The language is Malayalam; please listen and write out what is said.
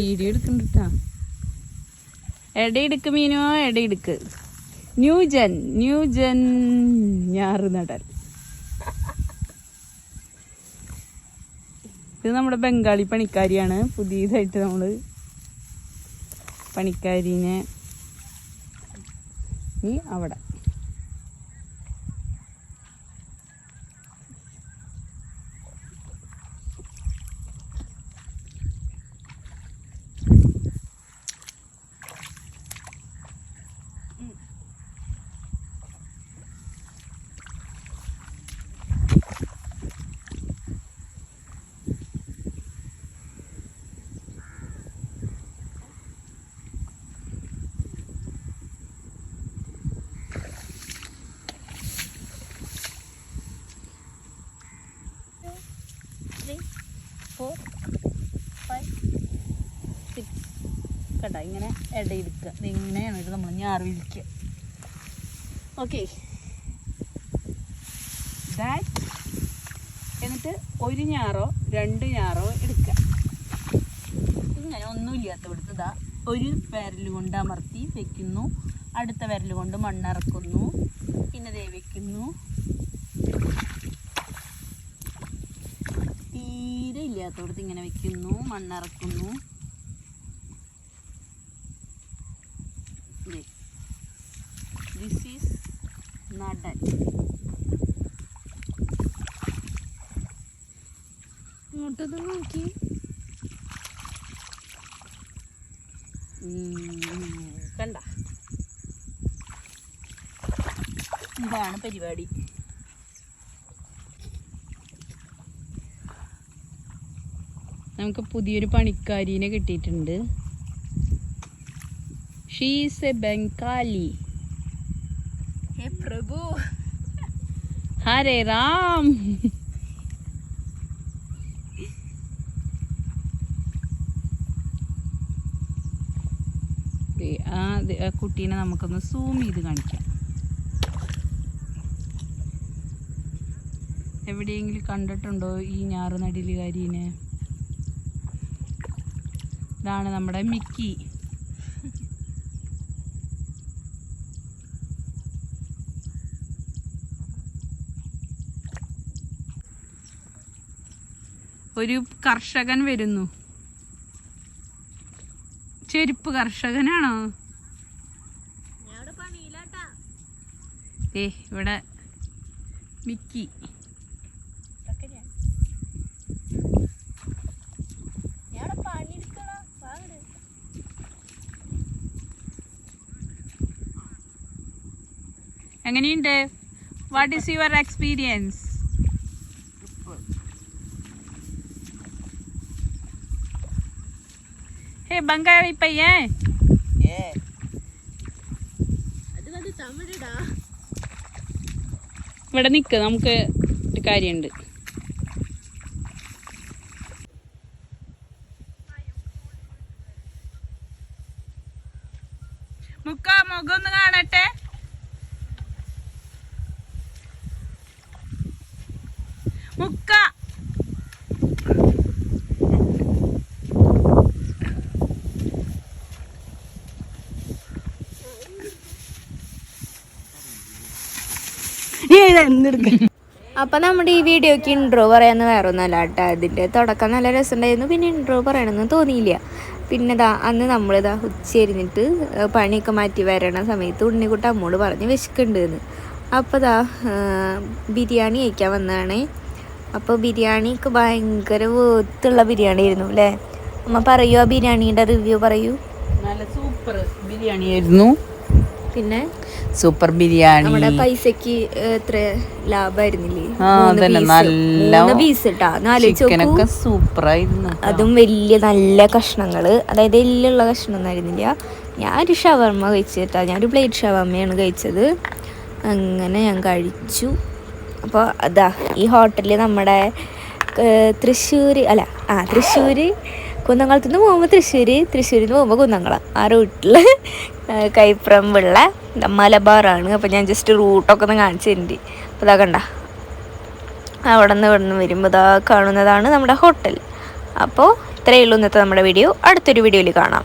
വീഡിയോ എടുക്കണ്ടാ എടയിടുക്ക് മീനോ എടയെടുക്ക്. ന്യൂജൻ ന്യൂജൻ ഞാറ് നടൽ ഇത് നമ്മുടെ ബംഗാളി പണിക്കാരിയാണ്. പുതിയതായിട്ട് നമ്മൾ പണിക്കാരിനെ നീ അവിടെ. കണ്ട? ഇങ്ങനെ ഇടയിടിക്കുക ഇങ്ങനെയാണ് ഇത് നമ്മൾ ഞാറിലിരിക്കുക ഓക്കെ എന്നിട്ട് ഒരു ഞാറോ രണ്ട് ഞാറോ എടുക്കുക. ഇങ്ങനെ ഒന്നുമില്ലാത്ത ഇവിടുത്തെ ഇതാ ഒരു വിരൽ കൊണ്ട് അമർത്തി വെക്കുന്നു. അടുത്ത വിരൽ കൊണ്ട് മണ്ണിറക്കുന്നു. പിന്നെ ദേ വെക്കുന്നു. തീരെ ഇല്ലാത്തടത്ത് ഇങ്ങനെ വെക്കുന്നു മണ്ണിറക്കുന്നു. This is nadal. ഇങ്ങോട്ടത് നോക്കി. കണ്ട. ഇതാണ് പരിപാടി? നമുക്ക് പുതിയൊരു പണിക്കാരീനെ കിട്ടിയിട്ടുണ്ട്. ഷീസ് എ ബംഗാളി ഹേ പ്രഭു ഹരേ ദേ, ആ കുട്ടീനെ നമുക്കൊന്ന് സൂം ചെയ്ത് കാണിക്കാം. എവിടെയെങ്കിലും കണ്ടിട്ടുണ്ടോ ഈ ഞാറുനടിലുകാരീനെ ഇതാണ് നമ്മുടെ മിക്കി. ഒരു കർഷകൻ വരുന്നു. ചെരുപ്പ് കർഷകനാണോ? ഏ ഇവിടെ മിക്കി. എങ്ങനെയുണ്ട്? വാട്ട് ഈസ് യുവർ എക്സ്പീരിയൻസ് അത് തമിഴടാ ഇവിടെ നിൽക്ക് നമുക്ക് ഒരു കാര്യമുണ്ട്. മുക്കാ മുഖം ഒന്ന് കാണട്ടെ മുക്ക അപ്പൊ നമ്മുടെ ഈ വീഡിയോക്ക് ഇൻട്രോ പറയാന്ന് വേറെ ഒന്നല്ല കേട്ടോ. അതിന്റെ തുടക്കം നല്ല രസമുണ്ടായിരുന്നു. പിന്നെ ഇൻട്രോ പറയണമെന്ന് തോന്നിയില്ല. പിന്നെ ഇതാ അന്ന് നമ്മളിതാ ഉച്ചരിഞ്ഞിട്ട് പണിയൊക്കെ മാറ്റി വരണ സമയത്ത് ഉണ്ണിക്കുട്ട അമ്മോട് പറഞ്ഞ് വിശക്കുന്നുണ്ടെന്ന്. അപ്പോൾ ദാ ആ, ബിരിയാണി കഴിക്കാൻ വന്നതാണേ. അപ്പോൾ ബിരിയാണിക്ക് ഭയങ്കര വേത്തുള്ള ബിരിയാണി ആയിരുന്നു അല്ലേ? അമ്മ പറയൂ ആ ബിരിയാണിയുടെ റിവ്യൂ പറയൂ. നല്ല സൂപ്പർ ബിരിയാണി ആയിരുന്നു പിന്നെ സൂപ്പർ ബിരിയാണി. നമ്മുടെ പൈസക്ക് എത്ര ലാഭമായിരുന്നില്ലേ ആ, അതന്നെ, നല്ല പീസ് ഇട്ടാ. നാല് ചിക്കനൊക്കെ സൂപ്പർ ആയിരുന്നു അതും വലിയ നല്ല കഷ്ണങ്ങൾ. അതായത് എല്ലുള്ള കഷ്ണമൊന്നും ആയിരുന്നില്ല ഞാനൊരു ഷവർമ്മ കഴിച്ചിട്ടാ. ഞാനൊരു പ്ലേറ്റ് ഷവർമ്മയാണ് കഴിച്ചത്. അങ്ങനെ ഞാൻ കഴിച്ചു. അപ്പോൾ അതാ ഈ ഹോട്ടലിൽ നമ്മുടെ തൃശ്ശൂർ അല്ല ആ തൃശ്ശൂർ കുന്നംകുളത്ത് നിന്ന് പോകുമ്പോൾ തൃശ്ശൂർ തൃശ്ശൂരിൽ നിന്ന് പോകുമ്പോൾ കുന്നംകുളം ആ റൂട്ടിൽ കൈപ്രമ്പുള്ള മലബാറാണ്. അപ്പോൾ ഞാൻ ജസ്റ്റ് റൂട്ടൊക്കെ ഒന്ന് കാണിച്ചു തരുന്നുണ്ട് അപ്പോൾ ഇതാ കണ്ട. അവിടെ നിന്ന് ഇവിടെ നിന്ന് വരുമ്പോൾ ഇതാ കാണുന്നതാണ് നമ്മുടെ ഹോട്ടൽ അപ്പോൾ ഇത്രയേ ഉള്ളൂ ഇന്നത്തെ നമ്മുടെ വീഡിയോ അടുത്തൊരു വീഡിയോയിൽ കാണാം.